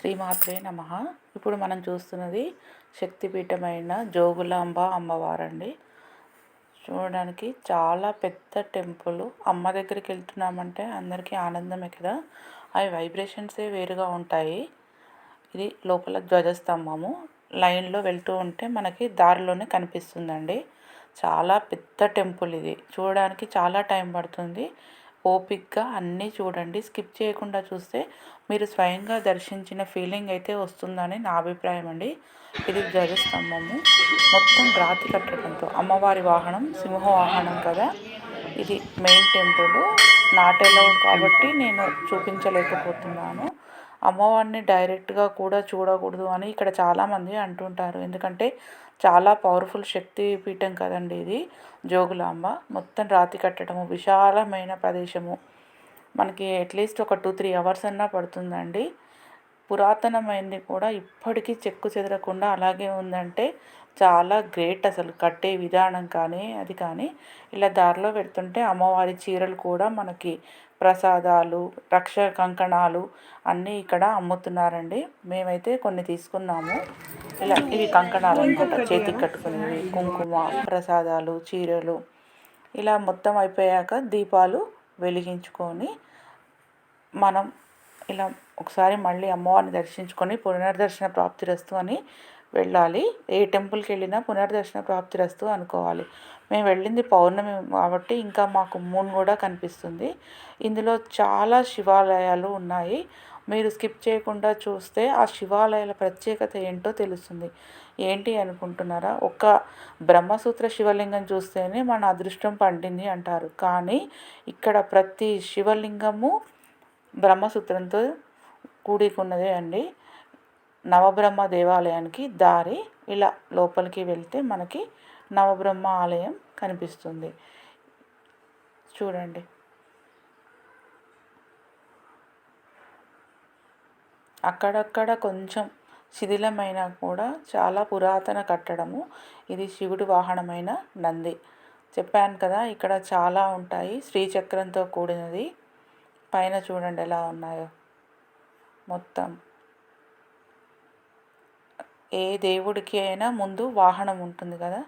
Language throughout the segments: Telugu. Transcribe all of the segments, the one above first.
శ్రీమాత్రే నమ. ఇప్పుడు మనం చూస్తున్నది శక్తిపీఠమైన జోగులాంబ అమ్మవారండి. చూడడానికి చాలా పెద్ద టెంపుల్. అమ్మ దగ్గరికి వెళ్తున్నామంటే అందరికీ ఆనందమే కదా. అవి వైబ్రేషన్సే వేరుగా ఉంటాయి. ఇది లోపల ధ్వజస్తంభము. లైన్లో వెళ్తూ ఉంటే మనకి దారిలోనే కనిపిస్తుందండి. చాలా పెద్ద టెంపుల్ ఇది. చూడడానికి చాలా టైం పడుతుంది. ఓపిక్గా అన్నీ చూడండి. స్కిప్ చేయకుండా చూస్తే మీరు స్వయంగా దర్శించిన ఫీలింగ్ అయితే వస్తుందని నా అభిప్రాయం అండి. ఇది ధ్వజస్తంభము మొత్తం రాతి కట్టడంతో అమ్మవారి వాహనం సింహ వాహనం కదా. ఇది మెయిన్ టెంపుల్. నాట్ అలౌడ్ కాబట్టి నేను చూపించలేకపోతున్నాను. అమ్మవారిని డైరెక్ట్గా కూడా చూడకూడదు అని ఇక్కడ చాలామంది అంటుంటారు. ఎందుకంటే చాలా పవర్ఫుల్ శక్తి పీఠం కదండి ఇది జోగులాంబ. మొత్తం రాతి కట్టడము విశాలమైన ప్రదేశము. మనకి అట్లీస్ట్ ఒక టూ త్రీ అవర్స్ అన్నా పడుతుందండి. పురాతనమైనది కూడా ఇప్పటికీ చెక్కు చెదరకుండా అలాగే ఉందంటే చాలా గ్రేట్ అసలు కట్టే విధానం కానీ అది కానీ. ఇలా దారిలో పెడుతుంటే అమ్మవారి చీరలు కూడా మనకి ప్రసాదాలు రక్ష కంకణాలు అన్నీ ఇక్కడ అమ్ముతున్నారండి. మేమైతే కొన్ని తీసుకున్నాము. ఇలా ఇవి కంకణాలు అనమాట చేతికి కట్టుకునేవి కుంకుమ ప్రసాదాలు చీరలు. ఇలా మొత్తం అయిపోయాక దీపాలు వెలిగించుకొని మనం ఇలా ఒకసారి మళ్ళీ అమ్మవారిని దర్శించుకొని పునర్దర్శన ప్రాప్తిరస్తు అని వెళ్ళాలి. ఏ టెంపుల్కి వెళ్ళినా పునర్దర్శన ప్రాప్తి రస్తు అనుకోవాలి. మేము వెళ్ళింది పౌర్ణమి కాబట్టి ఇంకా మాకు మూన్ కూడా కనిపిస్తుంది. ఇందులో చాలా శివాలయాలు ఉన్నాయి. మీరు స్కిప్ చేయకుండా చూస్తే ఆ శివాలయాల ప్రత్యేకత ఏంటో తెలుస్తుంది. ఏంటి అనుకుంటున్నారా? ఒక బ్రహ్మసూత్ర శివలింగం చూస్తేనే మన అదృష్టం పండింది అంటారు. కానీ ఇక్కడ ప్రతి శివలింగము బ్రహ్మసూత్రంతో కూడుకున్నదే అండి. నవబ్రహ్మ దేవాలయానికి దారి ఇలా లోపలికి వెళ్తే మనకి నవబ్రహ్మ ఆలయం కనిపిస్తుంది. చూడండి. అక్కడక్కడ కొంచెం శిథిలమైన కూడా చాలా పురాతన కట్టడము. ఇది శివుడి వాహనమైన నంది. చెప్పాను కదా ఇక్కడ చాలా ఉంటాయి శ్రీచక్రంతో కూడినది. పైన చూడండి ఎలా ఉన్నాయో. మొత్తం. ఏ దేవుడికి అయినా ముందు వాహనం ఉంటుంది కదా?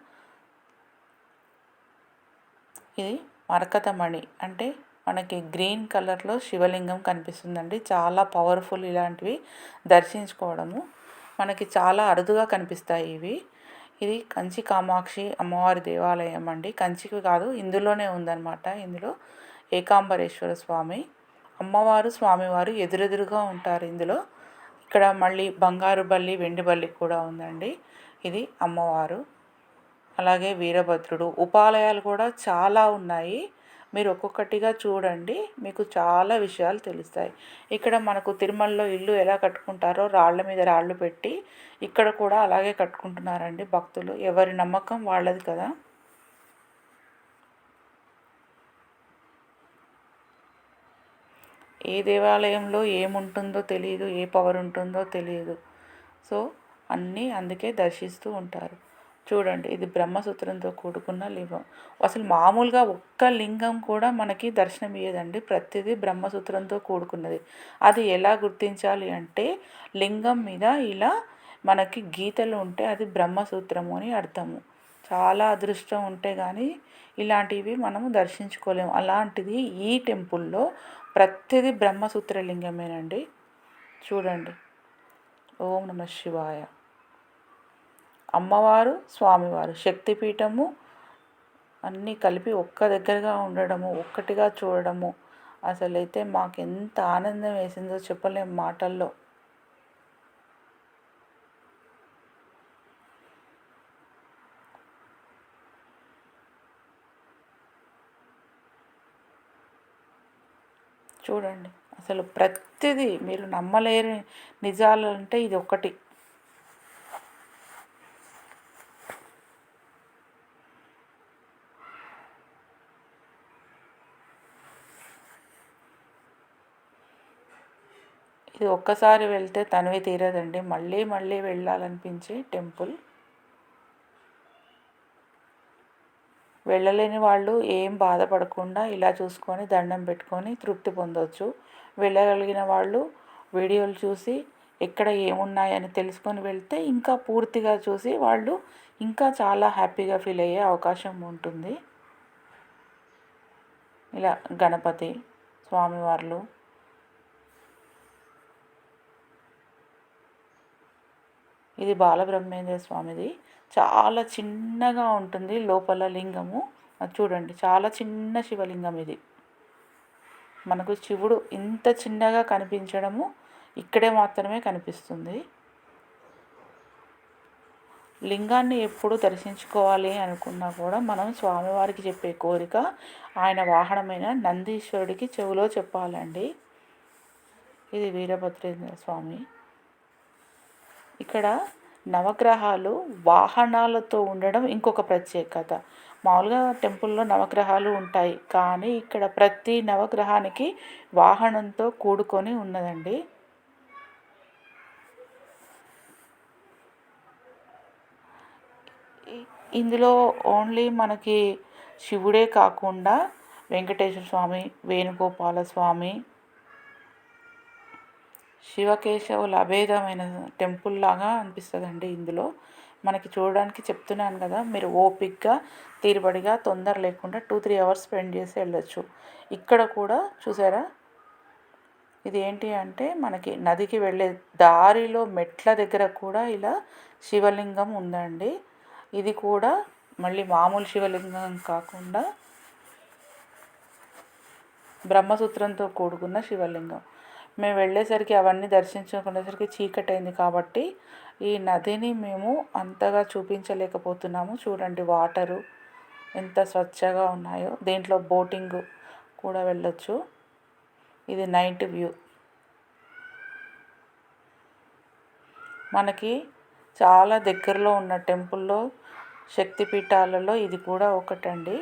ఇది మరకతమణి. అంటే మనకి గ్రీన్ కలర్లో శివలింగం కనిపిస్తుందండి. చాలా పవర్ఫుల్ ఇలాంటివి దర్శించుకోవడము. మనకి చాలా అరుదుగా కనిపిస్తాయి ఇవి. ఇది కంచి కామాక్షి అమ్మవారి దేవాలయం అండి. కంచికి కాదు ఇందులోనే ఉందన్నమాట. ఇందులో ఏకాంబరేశ్వర స్వామి. అమ్మవారు స్వామివారు ఎదురెదురుగా ఉంటారు ఇందులో. ఇక్కడ మళ్ళీ బంగారు బల్లి వెండి బల్లి కూడా ఉందండి. ఇది అమ్మవారు. అలాగే వీరభద్రుడు ఉపాలయాలు కూడా చాలా ఉన్నాయి. మీరు ఒక్కొక్కటిగా చూడండి మీకు చాలా విషయాలు తెలుస్తాయి. ఇక్కడ మనకు తిరుమలలో ఇల్లు ఎలా కట్టుకుంటారో రాళ్ళ మీద రాళ్ళు పెట్టి ఇక్కడ కూడా అలాగే కట్టుకుంటున్నారండి భక్తులు. ఎవరి నమ్మకం వాళ్ళది కదా. ఏ దేవాలయంలో ఏముంటుందో తెలియదు ఏ పవర్ ఉంటుందో తెలియదు సో అన్నీ అందుకే దర్శిస్తూ ఉంటారు. చూడండి ఇది బ్రహ్మసూత్రంతో కూడుకున్న లింగం. అసలు మామూలుగా ఒక్క లింగం కూడా మనకి దర్శనం ఇయ్యదండి. ప్రతిదీ బ్రహ్మసూత్రంతో కూడుకున్నది. అది ఎలా గుర్తించాలి అంటే లింగం మీద ఇలా మనకి గీతలు ఉంటే అది బ్రహ్మసూత్రము అని అర్థము. చాలా అదృష్టం ఉంటే కానీ ఇలాంటివి మనము దర్శించుకోలేము. అలాంటిది ఈ టెంపుల్లో ప్రతిదీ బ్రహ్మసూత్ర లింగమేనండి చూడండి. ఓం నమ శివాయ. అమ్మవారు స్వామివారు శక్తిపీఠము అన్నీ కలిపి ఒక్క దగ్గరగా ఉండడము ఒక్కటిగా చూడడము అసలైతే మాకు ఎంత ఆనందం వేసిందో చెప్పలేము మాటల్లో. చూడండి. అసలు ప్రతిదీ మీరు నమ్మలేని నిజాలు అంటే ఇది ఒకటి. ఇది ఒక్కసారి వెళ్తే తనివి తీరదండి. మళ్ళీ మళ్ళీ వెళ్ళాలనిపించే టెంపుల్. వెళ్ళలేని వాళ్ళు ఏం బాధపడకుండా ఇలా చూసుకొని దండం పెట్టుకొని తృప్తి పొందవచ్చు వెళ్ళగలిగిన వాళ్ళు వీడియోలు చూసి ఎక్కడ ఏమున్నాయని తెలుసుకొని వెళ్తే ఇంకా పూర్తిగా చూసి వాళ్ళు ఇంకా చాలా హ్యాపీగా ఫీల్ అయ్యే అవకాశం ఉంటుంది. ఇలా గణపతి స్వామివార్లు. ఇది బాలబ్రహ్మేంద్ర స్వామిది. చాలా చిన్నగా ఉంటుంది లోపల లింగము. అది చూడండి చాలా చిన్న శివలింగం ఇది. మనకు శివుడు ఇంత చిన్నగా కనిపించడము ఇక్కడే మాత్రమే కనిపిస్తుంది. లింగాన్ని ఎప్పుడు దర్శించుకోవాలి అనుకున్నా కూడా మనం స్వామివారికి చెప్పే కోరిక ఆయన వాహనమైన నందీశ్వరుడికి చెవిలో చెప్పాలండి. ఇది వీరభద్రేంద్ర స్వామి. ఇక్కడ నవగ్రహాలు వాహనాలతో ఉండడం ఇంకొక ప్రత్యేకత. మామూలుగా టెంపుల్లో నవగ్రహాలు ఉంటాయి. కానీ ఇక్కడ ప్రతి నవగ్రహానికి వాహనంతో కూడుకొని ఉన్నదండి. ఇందులో ఓన్లీ మనకి శివుడే కాకుండా వెంకటేశ్వర స్వామి వేణుగోపాల స్వామి శివకేశవుల అభేదమైన టెంపుల్ లాగా అనిపిస్తుందండి ఇందులో. మనకి చూడడానికి చెప్తున్నాను కదా మీరు ఓపిక్గా తీరుబడిగా తొందర లేకుండా టూ త్రీ అవర్స్ స్పెండ్ చేసి వెళ్ళొచ్చు. ఇక్కడ కూడా చూసారా? ఇది ఏంటి అంటే మనకి నదికి వెళ్ళే దారిలో మెట్ల దగ్గర కూడా ఇలా శివలింగం ఉందండి. ఇది కూడా మళ్ళీ మామూలు శివలింగం కాకుండా బ్రహ్మసూత్రంతో కూడుకున్న శివలింగం. మేము వెళ్ళేసరికి అవన్నీ దర్శించుకునేసరికి చీకటి అయింది కాబట్టి ఈ నదిని మేము అంతగా చూపించలేకపోతున్నాము. చూడండి వాటరు ఎంత స్వచ్ఛగా ఉన్నాయో. దీంట్లో బోటింగ్ కూడా వెళ్ళొచ్చు. ఇది నైట్ వ్యూ. మనకి చాలా దగ్గరలో ఉన్న టెంపుల్లో శక్తిపీఠాలలో ఇది కూడా ఒకటండి.